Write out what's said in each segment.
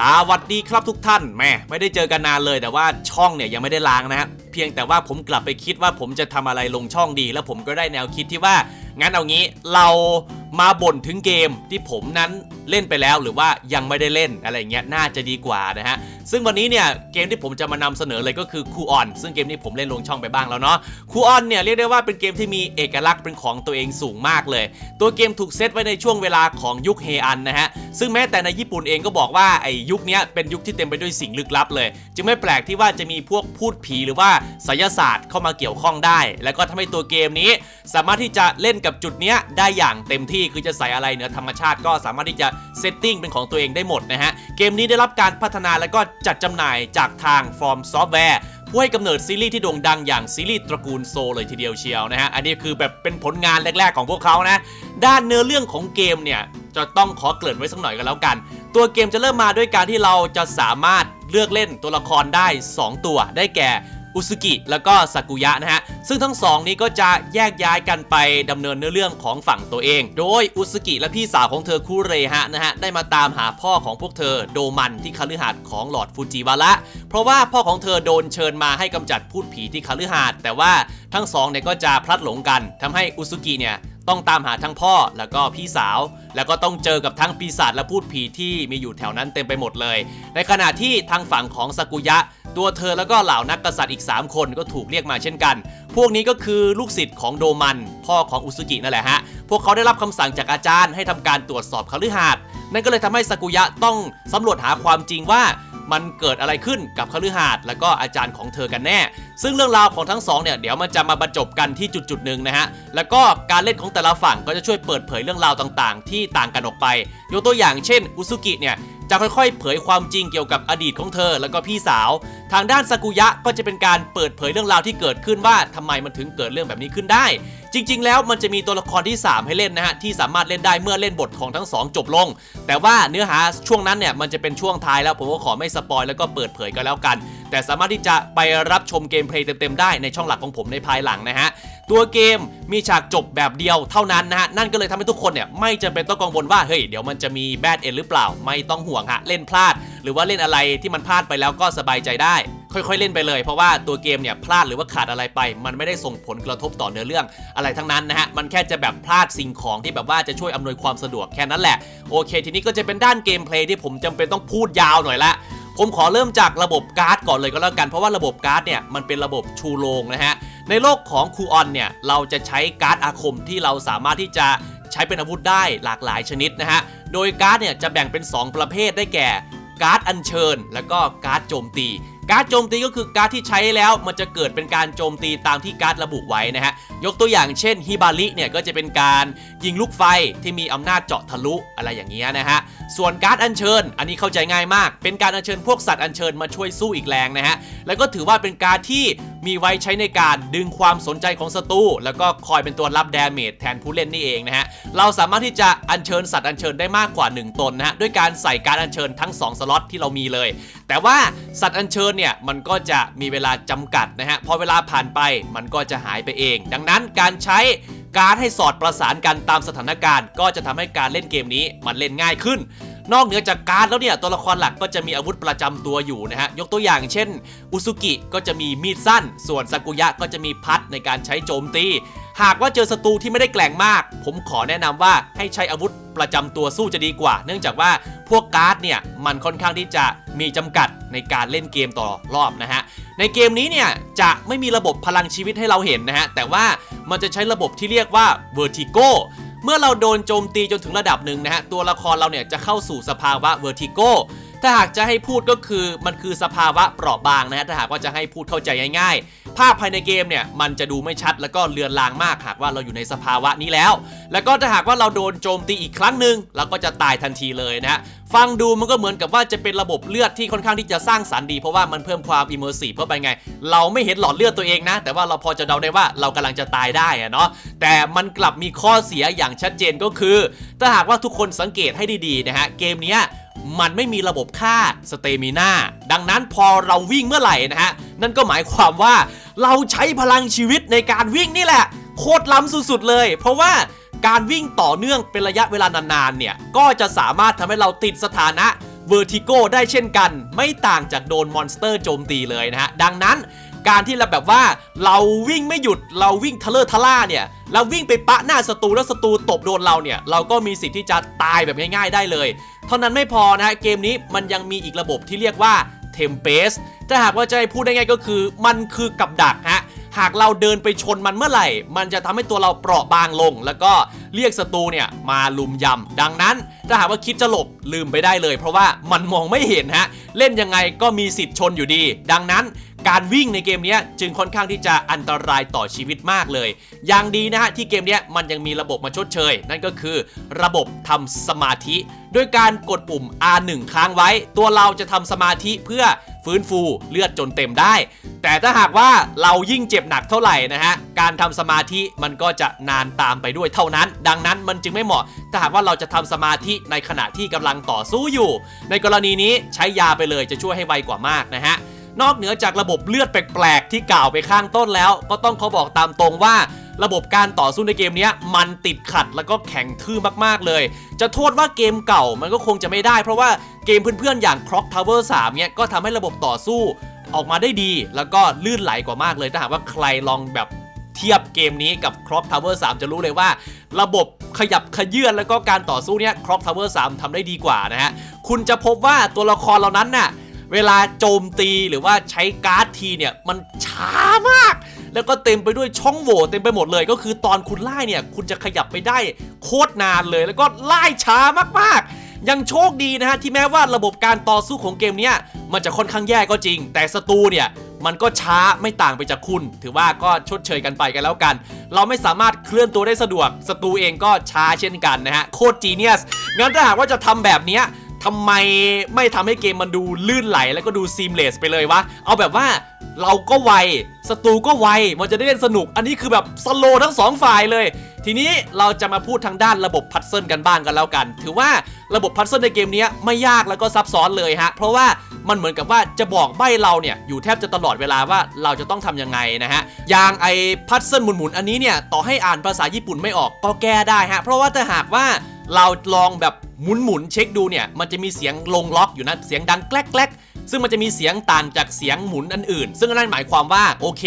สวัสดีครับทุกท่านแม่ไม่ได้เจอกันนานเลยแต่ว่าช่องเนี่ยยังไม่ได้ล้างนะฮะเพียงแต่ว่าผมกลับไปคิดว่าผมจะทำอะไรลงช่องดี แล้วผมก็ได้แนวคิดที่ว่างั้นเอางี้เรามาบ่นถึงเกมที่ผมนั้น เล่นไปแล้วหรือว่ายังไม่ได้เล่นอะไรเงี้ยน่าจะดีกว่านะฮะซึ่งวันนี้เนี่ยเกมที่ผมจะมานำเสนอเลยก็คือคูออนซึ่งเกมนี้ผมเล่นลงช่องไปบ้างแล้วเนาะคูออนเนี่ยเรียกได้ว่าเป็นเกมที่มีเอกลักษณ์เป็นของตัวเองสูงมากเลย ตัวเกมถูกเซตไว้ในช่วงเวลาของยุคเฮอันนะฮะซึ่งแม้แต่ในญี่ปุ่นเองก็บอกว่าไอ้ยุคนี้เป็นยุคที่เต็มไปด้วยสิ่งลึกลับเลย จึงไม่แปลกที่ว่าจะมีพวกพูดผีหรือว่าไสยศาสตร์เข้ามาเกี่ยวข้องได้ แล้วก็ทำให้ตัวเกมนี้ สามารถที่จะเล่นกับจุดเนี้ยได้อย่างเต็มที่คือจะใส่อะไรเหนือธรรมชาติก็สามารถที่จะเซตติ้งเป็นของตัวเองได้หมดนะฮะ เกมนี้ได้รับการพัฒนาแล้วก็จัดจำหน่ายจากทาง Form Software ผู้ให้กำเนิดซีรีส์ที่โด่งดังอย่างซีรีส์ตระกูลโซเลยทีเดียวเชียวนะฮะ อันนี้คือแบบเป็นผลงานแรกๆของพวกเขานะ ด้านเนื้อเรื่องของเกมเนี่ยจะต้องขอเกริ่นไว้สักหน่อยกันแล้วกัน ตัวเกมจะเริ่มมาด้วยการที่เราจะสามารถเลือกเล่นตัวละครได้ 2 ตัวได้แก่ อุซุกิแล้วก็ซากุยะนะฮะซึ่งทั้งสองนี้ก็จะแยกย้ายกันไปดำเนินเนื้อเรื่องของฝั่งตัวเอง โดยอุซุกิและพี่สาวของเธอคุเรฮะนะฮะได้มาตามหาพ่อของพวกเธอโดมันที่คฤหาสน์ของหลอดฟูจิวาระเพราะว่าพ่อของเธอโดนเชิญมาให้กำจัดพูดผีที่คฤหาสน์แต่ว่าทั้งสองเนี่ยก็จะพลัดหลงกันทำให้อุซุกิเนี่ยต้องตามหาทั้งพ่อแล้วก็พี่สาว แล้วก็ต้องเจอกับทั้งปีศาจและพูดผีที่มีอยู่แถวนั้นเต็มไปหมดเลย ในขณะที่ทางฝั่งของซากุยะ ตัวเธอแล้วก็เหล่านักกษัตริย์อีก 3 คนก็ถูกเรียกมาเช่นกัน พวกนี้ก็คือลูกศิษย์ของโดมัน พ่อของอุซุกินั่นแหละฮะ พวกเขาได้รับคำสั่งจากอาจารย์ให้ทำการตรวจสอบคฤหาสน์นั่นก็เลยทำให้ซากุยะต้องสำรวจหาความจริงว่ามันเกิดอะไรขึ้นกับคฤหาสน์แล้วก็อาจารย์ของเธอกันแน่ ซึ่งเรื่องราวของทั้งสองเนี่ยเดี๋ยวมันจะมาบรรจบกันที่จุดจุดๆหนึ่งนะฮะ แล้วก็การเล่นของแต่ละฝั่งก็จะช่วยเปิดเผยเรื่องราวต่างๆ ที่ต่างกันออกไป ยกตัวอย่างเช่นอุซุกิเนี่ย จะค่อยๆ เผยความจริงเกี่ยวกับอดีตของเธอ แล้วก็พี่สาว ทางด้านสากุยะก็จะเป็นการเปิดเผยเรื่องราวที่เกิดขึ้นว่าทำไมมันถึงเกิดเรื่องแบบนี้ขึ้นได้ จริง ๆ แล้วมันจะมีตัวละครที่ 3 ให้เล่นนะฮะที่สามารถเล่นได้เมื่อเล่นบทของทั้งสองจบลง แต่ว่าเนื้อหาช่วงนั้นเนี่ยมันจะเป็นช่วงท้ายแล้วผมก็ขอไม่สปอยแล้วก็เปิดเผยกันแล้วกัน แต่สามารถที่จะไปรับชมเกมเพลย์เต็มๆได้ในช่องหลักของผมในภายหลังนะฮะตัวเกมมีฉากจบแบบเดียวเท่านั้นนะฮะ นั่นก็เลยทำให้ทุกคนเนี่ยไม่จำเป็นต้องกังวลว่า เฮ้ย เดี๋ยวมันจะมีแบดเอ็นหรือเปล่า ไม่ต้องห่วงฮะ เล่นพลาด หรือว่าเล่นอะไรที่มันพลาดไปแล้วก็สบายใจได้ค่อยๆเล่นไปเลย เพราะว่าตัวเกมเนี่ยพลาดหรือว่าขาดอะไรไป มันไม่ได้ส่งผลกระทบต่อเนื้อเรื่องอะไรทั้งนั้นนะฮะมันแค่จะแบบพลาดสิ่งของที่แบบว่าจะช่วยอำนวยความสะดวกแค่นั้นแหละโอเค ทีนี้ก็จะเป็นด้านเกมเพลย์ที่ผมจำเป็นต้องพูดยาวหน่อยละผมขอเริ่มจากระบบการ์ดก่อนเลยก็แล้วกันเพราะว่าระบบการ์ดเนี่ยมันเป็นระบบชูโรงนะฮะในโลกของคูออนเนี่ยเราจะใช้การ์ดอาคมที่เราสามารถที่จะใช้เป็นอาวุธได้หลากหลายชนิดนะฮะโดยการ์ดเนี่ยจะแบ่งเป็น 2 ประเภทได้แก่การ์ดอัญเชิญ แล้วก็การ์ดโจมตี การ์ดโจมตีก็คือการ์ดที่ใช้แล้ว มันจะเกิดเป็นการโจมตีตามที่การ์ดระบุไว้นะฮะ ยกตัวอย่างเช่นฮิบาริเนี่ยก็จะเป็นการยิงลูกไฟที่มีอำนาจเจาะทะลุอะไรอย่างเงี้ยนะฮะ ส่วนการ์ดอัญเชิญ อันนี้เข้าใจง่ายมาก เป็นการอัญเชิญพวกสัตว์อัญเชิญมาช่วยสู้อีกแรงนะฮะ แล้วก็ถือว่าเป็นการดที่ มีไว้ใช้ในการดึงความสนใจของศัตรูแล้วก็คอยเป็นตัวรับดาเมจแทนผู้เล่นนี่เองนะฮะ เราสามารถที่จะอัญเชิญสัตว์อัญเชิญได้มากกว่า 1 ตนนะฮะ ด้วยการใส่การอัญเชิญทั้ง 2 สล็อตที่เรามีเลย แต่ว่าสัตว์อัญเชิญเนี่ยมันก็จะมีเวลาจำกัดนะฮะ พอเวลาผ่านไปมันก็จะหายไปเอง ดังนั้นการใช้การให้สอดประสานกันตามสถานการณ์ ก็จะทำให้การเล่นเกมนี้มันเล่นง่ายขึ้น นอกเหนือจากการดแล้วเนี่ยตัวละครหลักก็จะมีอาวุธประจำตัวอยู่นะฮะยกตัวอย่างเช่นอุซุกิก็จะมีมีดสั้น ส่วนซากุยะก็จะมีพัดในการใช้โจมตีหากว่าเจอศัตรูที่ไม่ได้แกล่งมาก ผมขอแนะนำว่าให้ใช้อาวุธประจำตัวสู้จะดีกว่า เนื่องจากว่าพวกการ์ดเนี่ยมันค่อนข้างที่จะมีจำกัดในการเล่นเกมต่อรอบนะฮะ ในเกมนี้เนี่ยจะไม่มีระบบพลังชีวิตให้เราเห็นนะฮะ แต่ว่ามันจะใช้ระบบที่เรียกว่า vertigo เมื่อเราโดนโจมตีจนถึงระดับหนึ่งนะฮะตัวละครเราเนี่ยจะเข้าสู่สภาวะเวอร์ติโก ถ้าหากจะให้พูดก็คือมันคือสภาวะเปราะบางนะฮะถ้าหากว่าจะให้พูดเข้าใจง่ายๆ ภาพภายในเกมเนี่ยมันจะดูไม่ชัดแล้วก็เลือนลางมากหากว่าเราอยู่ในสภาวะนี้แล้ว แล้วก็ถ้าหากว่าเราโดนโจมตีอีกครั้งหนึ่งเราก็จะตายทันทีเลยนะฮะฟังดูมันก็เหมือนกับว่าจะเป็นระบบเลือดที่ค่อนข้างที่จะสร้างสรรค์ดี เพราะว่ามันเพิ่มความอิมเมอร์ซีฟเข้าไปไง เราไม่เห็นหลอดเลือดตัวเองนะ แต่ว่าเราพอจะเดาได้ว่าเรากำลังจะตายได้อะเนาะแต่มันกลับมีข้อเสียอย่างชัดเจนก็คือ ถ้าหากว่าทุกคนสังเกตให้ดีๆนะฮะเกมนี้ มันไม่มีระบบค่าสเตมิน่าดังนั้นพอเราวิ่งเมื่อไหร่นะฮะ นั่นก็หมายความว่าเราใช้พลังชีวิตในการวิ่งนี่แหละ โคตรล้ำสุดๆเลย เพราะว่าการวิ่งต่อเนื่องเป็นระยะเวลานานๆเนี่ย ก็จะสามารถทำให้เราติดสถานะ Vertigo ได้เช่นกัน ไม่ต่างจากโดนมอนสเตอร์โจมตีเลยนะฮะ ดังนั้น การที่เราแบบว่าเราวิ่งไม่หยุดเราวิ่งทะเลอร์ทะล่าเนี่ยเราวิ่งไปปะหน้าศัตรูแล้วศัตรูตบโดนเราเนี่ยเราก็มีสิทธิ์ที่จะตายแบบง่ายๆได้เลย เท่านั้นไม่พอนะฮะเกมนี้มันยังมีอีกระบบที่เรียกว่า Tempest ถ้าหากว่าจะให้พูดได้ง่ายก็คือ มันคือกับดักฮะหากเราเดินไปชนมันเมื่อไหร่ มันจะทำให้ตัวเราเปราะบางลง แล้วก็เรียกศัตรูเนี่ยมาลุมยำดังนั้นถ้าหากว่าคิดจะหลบลืมไปได้เลย เพราะว่ามันมองไม่เห็นฮะ เล่นยังไงก็มีสิทธิ์ชนอยู่ดี ดังนั้น การวิ่งในเกมนี้จึงค่อนข้างที่จะอันตรายต่อชีวิตมากเลย อย่างดีนะฮะที่เกมนี้มันยังมีระบบมาชดเชย นั่นก็คือระบบทำสมาธิด้วยการกดปุ่ม R1 ค้างไว้ ตัวเราจะทำสมาธิเพื่อฟื้นฟูเลือดจนเต็มได้ แต่ถ้าหากว่าเรายิ่งเจ็บหนักเท่าไหร่นะฮะ การทำสมาธิมันก็จะนานตามไปด้วยเท่านั้น ดังนั้นมันจึงไม่เหมาะ ถ้าหากว่าเราจะทำสมาธิในขณะที่กำลังต่อสู้อยู่ ในกรณีนี้ใช้ยาไปเลยจะช่วยให้ไวกว่ามากนะฮะ นอกเหนือจากระบบเลือดแปลกๆ ที่กล่าวไปข้างต้นแล้ว ก็ต้องขอบอกตามตรงว่าระบบการต่อสู้ในเกมนี้มันติดขัดแล้วก็แข็งทื่อมากๆเลย จะโทษว่าเกมเก่ามันก็คงจะไม่ได้ เพราะว่าเกมเพื่อนๆ อย่าง Clock Tower 3เนี่ยก็ทำให้ระบบต่อสู้ออกมาได้ดี แล้วก็ลื่นไหลกว่ามากเลยถ้าหากว่าใครลองแบบเทียบเกมนี้กับ Clock Tower 3 จะรู้เลยว่า ระบบขยับขยื่นแล้วก็การต่อสู้เนี่ย Clock Tower 3ทำได้ดีกว่านะฮะคุณจะพบว่าตัวละครเหล่านั้นน่ะ เวลาโจมตีหรือว่าใช้การ์ดทีเนี่ยมันช้ามาก แล้วก็เต็มไปด้วยช่องโหว่เต็มไปหมดเลย ก็คือตอนคุณไล่เนี่ยคุณจะขยับไปได้โคตรนานเลย แล้วก็ไล่ช้ามากๆยังโชคดีนะฮะ ที่แม้ว่าระบบการต่อสู้ของเกมนี้มันจะค่อนข้างแย่ก็จริง แต่ศัตรูเนี่ยมันก็ช้าไม่ต่างไปจากคุณ ถือว่าก็ชดเชยกันไปกันแล้วกัน เราไม่สามารถเคลื่อนตัวได้สะดวกศัตรูเองก็ช้าเช่นกันนะฮะ โคตรจีเนียสงั้นถ้าหากว่าจะทำแบบนี้ ทำไมไม่ทำให้เกมมันดูลื่นไหลแล้วก็ดูซีมเลสไปเลยวะ เอาแบบว่าเราก็ไวศัตรูก็ไว มันจะได้เล่นสนุก อันนี้คือแบบสโลว์ทั้งสองฝ่ายเลย ทีนี้เราจะมาพูดทางด้านระบบพัซเซิลกันบ้างกันแล้วกัน ถือว่าระบบพัซเซิลในเกมนี้ไม่ยากแล้วก็ซับซ้อนเลยฮะ เพราะว่ามันเหมือนกับว่าจะบอกใบเราเนี่ยอยู่แทบจะตลอดเวลาว่าเราจะต้องทำยังไงนะฮะ อย่างไอพัซเซิลหมุนๆอันนี้เนี่ยต่อให้อ่านภาษาญี่ปุ่นไม่ออกก็แก้ได้ฮะ เพราะว่าถ้าหากว่าเราลองแบบ หมุนหมุนเช็คดูเนี่ยมันจะมีเสียงลงล็อกอยู่นะเสียงดังแกลก ซึ่งมันจะมีเสียงต่างจากเสียงหมุนอันอื่น ซึ่งนั่นหมายความว่าโอเค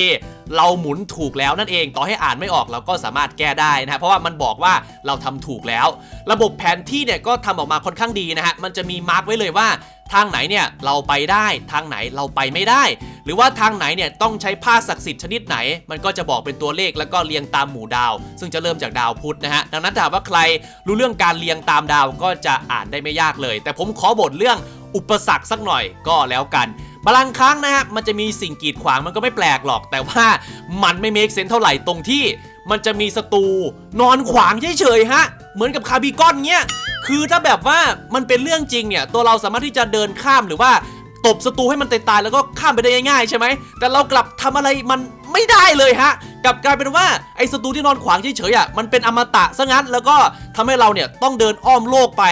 เราหมุนถูกแล้วนั่นเองต่อให้อ่านไม่ออกเราก็สามารถแก้ได้นะเพราะว่ามันบอกว่าเราทำถูกแล้ว ระบบแผนที่เนี่ยก็ทำออกมาค่อนข้างดีนะฮะมันจะมีมาร์กไว้เลยว่าทางไหนเนี่ยเราไปได้ทางไหนเราไปไม่ได้ หรือว่าทางไหนเนี่ยต้องใช้ผ้าศักดิ์สิทธิ์ชนิดไหน มันก็จะบอกเป็นตัวเลขแล้วก็เรียงตามหมู่ดาว ซึ่งจะเริ่มจากดาวพุธนะฮะดังนั้นถ้าหากว่าใครรู้เรื่องการเรียงตามดาวก็จะอ่านได้ไม่ยากเลย แต่ผมขอบทเรื่อง อุปสรรคสักหน่อยก็แล้วกันบางครั้งนะฮะมันจะมีสิ่งกีดขวางมันก็ไม่แปลกหรอก แต่ว่ามันไม่เมคเซนเท่าไหร่ตรงที่ มันจะมีศัตรูนอนขวางเฉยๆฮะ เหมือนกับคาร์บิกอนเงี้ยคือถ้าแบบว่ามันเป็นเรื่องจริงเนี่ย ตัวเราสามารถที่จะเดินข้ามหรือว่าตบศัตรูให้มันตายๆแล้วก็ข้ามไปได้ง่ายๆใช่ไหมแต่เรากลับทำอะไรมันไม่ได้เลยฮะกลับกลายเป็นว่าไอ้ศัตรูที่นอนขวางเฉยๆอะมันเป็นอมตะซะงั้นแล้วก็ทำให้เราเนี่ยต้องเดินอ้อมโลกไป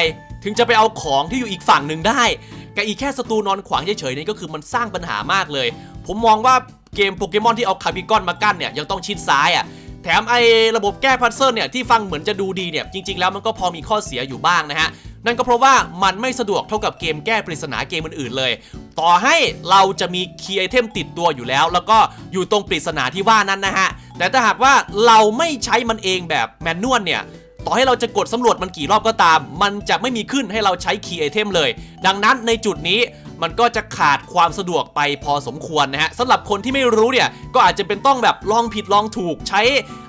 ถึงจะไปเอาของที่อยู่อีกฝั่งหนึ่งได้ กับอีกแค่ศัตรูนอนขวางเฉยๆนี่ก็คือมันสร้างปัญหามากเลย ผมมองว่าเกมโปเกมอนที่เอาคาร์บิกอนมากั้นเนี่ยยังต้องชิดซ้ายอะแถมไอ้ระบบแก้พัซเซิลเนี่ยที่ฟังเหมือนจะดูดีเนี่ยจริง ๆ แล้วมันก็พอมีข้อเสียอยู่บ้างนะฮะนั่นก็เพราะว่ามันไม่สะดวกเท่ากับเกมแก้ปริศนาเกมอื่นๆเลย ต่อให้เราจะมีคีย์ไอเทมติดตัวอยู่แล้ว แล้วก็อยู่ตรงปริศนาที่ว่านั้นนะฮะแต่ถ้าหากว่าเราไม่ใช้มันเองแบบแมนนวลเนี่ย ต่อให้เราจะกดสำรวจมันกี่รอบก็ตาม มันจะไม่มีขึ้นให้เราใช้คีย์ไอเทมเลย ดังนั้นในจุดนี้มันก็จะขาดความสะดวกไปพอสมควรนะฮะสำหรับคนที่ไม่รู้เนี่ย ก็อาจจะเป็นต้องแบบลองผิดลองถูกใช้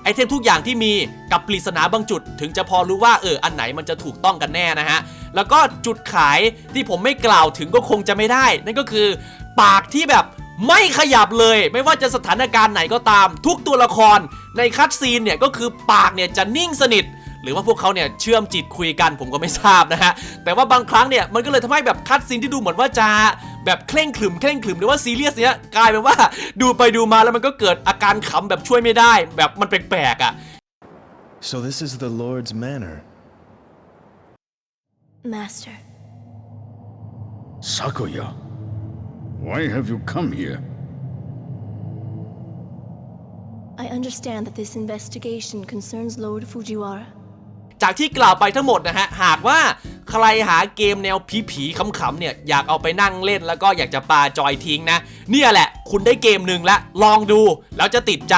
ไอเทมทุกอย่างที่มีกับปริศนาบางจุด ถึงจะพอรู้ว่าเอออันไหนมันจะถูกต้องกันแน่นะฮะ แล้วก็จุดขายที่ผมไม่กล่าวถึงก็คงจะไม่ได้ นั่นก็คือปากที่แบบไม่ขยับเลย ไม่ว่าจะสถานการณ์ไหนก็ตาม ทุกตัวละครในคัดซีนเนี่ยก็คือปากเนี่ยจะนิ่งสนิท หรือว่าพวกเขาเนี่ยเชื่อมจิตคุยกันผมก็ไม่ทราบนะฮะแต่ว่าบางครั้งเนี่ยมันก็เลยทำให้แบบคัดซีนที่ดูเหมือนว่าจะแบบเคร่งขรึมเคร่งขรึมหรือว่าซีเรียสเนี่ยกลายเป็นว่าดูไปดูมาแล้วมันก็เกิดอาการขำแบบช่วยไม่ได้ แบบมันแปลกๆอะ So this is the Lord's manor. Master, Sakuya, why have you come here? I understand that this investigation concerns Lord Fujiwara. จากที่กล่าวไปทั้งหมดนะฮะ หากว่าใครหาเกมแนวผีๆขำๆเนี่ย อยากเอาไปนั่งเล่นแล้วก็อยากจะปาจอยทิ้งนะ เนี่ยแหละ คุณได้เกมหนึ่งละลองดู แล้วจะติดใจ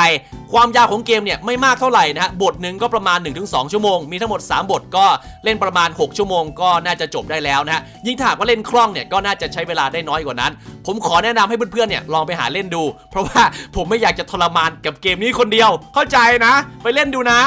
ความยาวของเกมเนี่ยไม่มากเท่าไหร่นะฮะ บทหนึ่งก็ประมาณ 1-2 ชั่วโมง มีทั้งหมด 3 บทก็เล่นประมาณ 6 ชั่วโมงก็น่าจะจบได้แล้วนะฮะ ยิ่งถ้าหากว่าเล่นคล่องเนี่ยก็น่าจะใช้เวลาได้น้อยกว่านั้น ผมขอแนะนำให้เพื่อนๆเนี่ยลองไปหาเล่นดู เพราะว่าผมไม่อยากจะทรมานกับเกมนี้คนเดียว เข้าใจนะ ไปเล่นดูนะ